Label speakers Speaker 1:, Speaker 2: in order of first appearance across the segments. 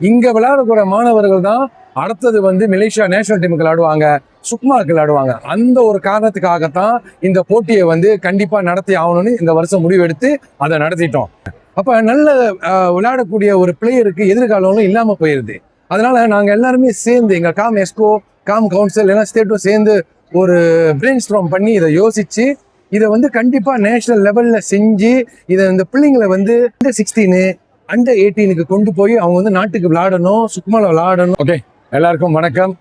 Speaker 1: இங்க விளையாடக்கூடிய மாணவர்கள் தான் அடுத்தது வந்து மலேசியா நேஷனல் டீமுக்கு விளையாடுவாங்க சுக்மாக்கு விளையாடுவாங்க. அந்த ஒரு காரணத்துக்காகத்தான் இந்த போட்டியை வந்து கண்டிப்பா நடத்தி ஆகணும்னு இந்த வருஷம் முடிவெடுத்து அதை நடத்திட்டோம். அப்ப நல்ல விளையாடக்கூடிய ஒரு பிளேயருக்கு எதிர்காலமும் இல்லாம போயிருது. அதனால நாங்க எல்லாருமே சேர்ந்து எங்க காம் எஸ்கோ காம் கவுன்சில் எல்லாம் ஸ்டேட்டும் சேர்ந்து ஒரு பிரெயின் ஸ்ட்ராம் பண்ணி இதை யோசிச்சு இதை வந்து கண்டிப்பா நேஷனல் லெவல்ல செஞ்சு இதை இந்த பிள்ளைங்களை வந்து சிக்ஸ்டீனு அண்டர் எயிட்டீனுக்கு கொண்டு போய் அவங்க வந்து நாட்டுக்கு விளையாடணும் சுக்மால விளையாடணும். ஓகே எல்லாருக்கும் வணக்கம்.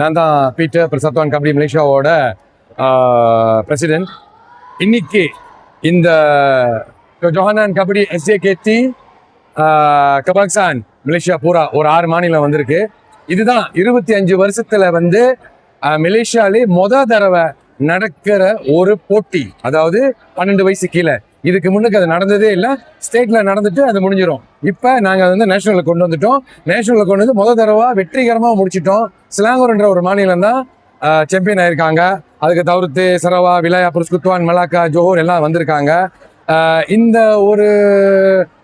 Speaker 1: நான் தான் பீட்டர் பிரசத்வான் கபடி மலேசியாவோட பிரசிடென்ட் இன்னைக்கு இந்த ஜொஹானான் கபடி எஸ்ஏகேடி கபாக்சான் மலேசியா பூரா ஒரு ஆறு மாநிலம் வந்திருக்கு. இதுதான் இருபத்தி அஞ்சு வருஷத்துல வந்து மலேசியாலே மொத தடவை நடக்கிற ஒரு போட்டி. அதாவது பன்னெண்டு வயசு கீழே. இதுக்கு முன்னுக்கு அது நடந்ததே இல்லை. ஸ்டேட்டில் நடந்துட்டு அது முடிஞ்சிடும் இப்போ நாங்கள் வந்து நேஷனலில் கொண்டு வந்துட்டோம். நேஷனலில் கொண்டு வந்து முதல் தடவை வெற்றிகரமாக முடிச்சிட்டோம். சிலாங்கூர்ன்ற ஒரு மாநிலம் தான் சாம்பியன் ஆயிருக்காங்க. அதுக்கு தவிர்த்து Sarawak Wilayah Persekutuan Melaka Johor எல்லாம் வந்திருக்காங்க. இந்த ஒரு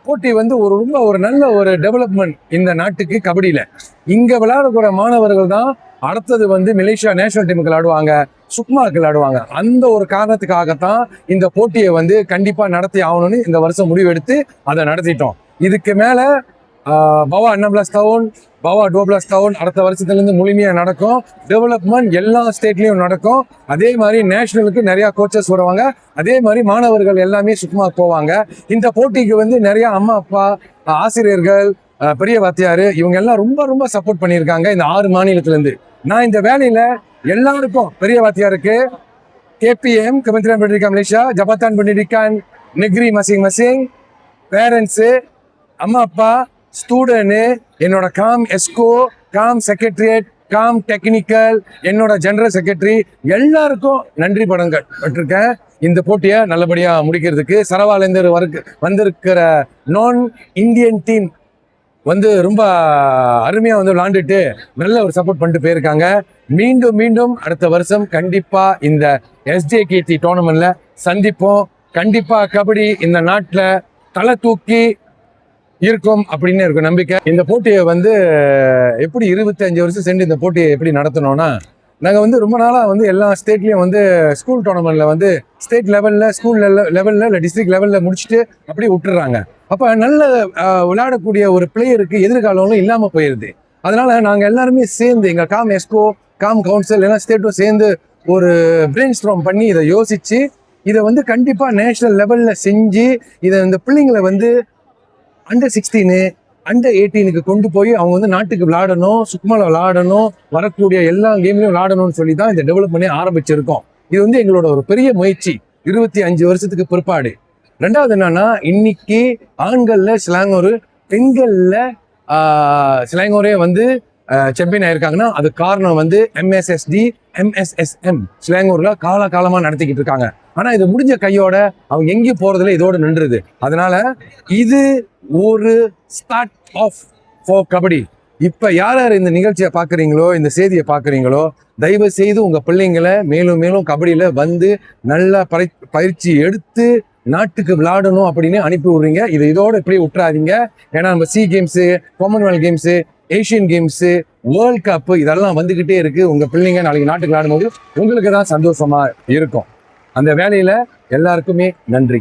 Speaker 1: போட்டி வந்து ஒரு ரொம்ப ஒரு நல்ல ஒரு டெவலப்மெண்ட் இந்த நாட்டுக்கு கபடியில். இங்கே விளையாடக்கூடிய மாணவர்கள் தான் அடுத்தது வந்து மலேசியா நேஷனல் டீமுக்கு விளையாடுவாங்க சுக்மாக்கு விளையாடுவாங்க. அந்த ஒரு காரணத்துக்காகத்தான் இந்த போட்டியை வந்து கண்டிப்பாக நடத்தி ஆகணும்னு இந்த வருஷம் முடிவெடுத்து அதை நடத்திட்டோம். இதுக்கு மேலே பவா அன்னபிளாஸ் டவுன் பவா டோப்ளாஸ் டவுன் அடுத்த வருஷத்துலேருந்து முழுமையாக நடக்கும். டெவலப்மெண்ட் எல்லா ஸ்டேட்லேயும் நடக்கும். அதே மாதிரி நேஷனலுக்கு நிறையா கோச்சஸ் வருவாங்க. அதே மாதிரி மாணவர்கள் எல்லாமே சுத்தமா போவாங்க. இந்த போட்டிக்கு வந்து நிறையா அம்மா அப்பா ஆசிரியர்கள் பெரிய வாத்தியார் இவங்க எல்லாம் ரொம்ப ரொம்ப சப்போர்ட் பண்ணியிருக்காங்க இந்த ஆறு மாநிலத்துலேருந்து. நான் இந்த வேலையில எல்லாருக்கும் பெரிய வாத்தியாருக்கு KPM Kementerian Pendidikan Malaysia Jabatan பண்ணிருக்கான் நெக்ரி மசிங் மசிங் பேரண்ட்ஸு அம்மா அப்பா ஸ்டூடெண்ட்டு என்னோட com எஸ்கோ com secretariat com technical என்னோட ஜெனரல் செக்ரட்டரி எல்லாருக்கும் நன்றி படங்கள் பட்டிருக்கேன். இந்த போட்டியை நல்லபடியாக முடிக்கிறதுக்கு சரவாலேந்தர் வருக்கு வந்திருக்கிற நான் இந்தியன் டீம் வந்து ரொம்ப அருமையாக வந்து விளாண்டுட்டு நல்ல ஒரு சப்போர்ட் பண்ணிட்டு போயிருக்காங்க. மீண்டும் மீண்டும் அடுத்த வருஷம் கண்டிப்பாக இந்த எஸ்ஜேகேடி டோர்னமெண்ட்ல சந்திப்போம். கண்டிப்பாக கபடி இந்த நாட்டில் தலை தூக்கி இருக்கும் அப்படின்னு இருக்கும் நம்பிக்கை. இந்த போட்டியை வந்து எப்படி இருபத்தஞ்சு வருஷம் சென்று இந்த போட்டியை எப்படி நடத்தணும்னா நாங்கள் வந்து ரொம்ப நாளாக வந்து எல்லா ஸ்டேட்லேயும் வந்து ஸ்கூல் டோர்னமெண்ட்டில் வந்து ஸ்டேட் லெவலில் ஸ்கூல் லெவலில் இல்லை டிஸ்ட்ரிக்ட் லெவலில் முடிச்சுட்டு அப்படியே விட்டுறாங்க. அப்போ நல்ல விளையாடக்கூடிய ஒரு பிளேயருக்கு எதிர்காலங்களும் இல்லாமல் போயிடுது அதனால நாங்கள் எல்லாருமே சேர்ந்து எங்கள் காம் எஸ்கோ காம் கவுன்சில் எல்லாம் ஸ்டேட்டும் சேர்ந்து ஒரு பிரெயின் ஸ்ட்ராம் பண்ணி இதை யோசித்து இதை வந்து கண்டிப்பாக நேஷனல் லெவலில் செஞ்சு இதை இந்த பிள்ளைங்களை வந்து அண்டர் சிக்ஸ்டீனு அண்டர் எயிட்டீனுக்கு கொண்டு போய் அவங்க வந்து நாட்டுக்கு விளையாடணும் சுக்மால விளையாடணும் வரக்கூடிய எல்லா கேம்லையும் விளையாடணும்னு சொல்லி தான் இந்த பண்ணி ஆரம்பிச்சிருக்கோம். இது வந்து எங்களோட ஒரு பெரிய முயற்சி. இருபத்தி அஞ்சு வருஷத்துக்கு பிற்பாடு. ரெண்டாவது என்னன்னா இன்னைக்கு ஆண்கள்ல சிலாங்கூர் பெண்கள்ல ஆஹ், சிலாங்கூரே வந்து சாம்பியன் ஆயிருக்காங்கன்னா அது காரணம் வந்து எம்எஸ்எஸ்டி எம்எஸ்எஸ்எம் சிலாங்கூர்ல கால காலமா நடத்திக்கிட்டு இருக்காங்க. ஆனா இது முடிஞ்ச கையோட அவங்க எங்கேயும் போறதுல இதோட நின்றுது. அதனால இது ஒரு ஸ்டார்ட் ஆஃப் ஃபார் கபடி. இப்ப யார் யார் இந்த நிகழ்ச்சியை பாக்குறீங்களோ இந்த செய்தியை பாக்குறீங்களோ தயவு செய்து உங்க பிள்ளைங்களை மேலும் மேலும் கபடியில வந்து நல்லா பயிற்சி எடுத்து நாட்டுக்கு விளையாடணும் அப்படின்னு அனுப்பி விடுறீங்க. இதை இதோட இப்படியே விட்டுறாதீங்க. ஏன்னா நம்ம C games commonwealth games Asian games world cup இதெல்லாம் வந்துக்கிட்டே இருக்கு. உங்க பிள்ளைங்க நாளைக்கு நாட்டுக்கு விளையாடும் போது உங்களுக்கு தான் சந்தோஷமா இருக்கும். அந்த வேலையில எல்லாருக்குமே நன்றி.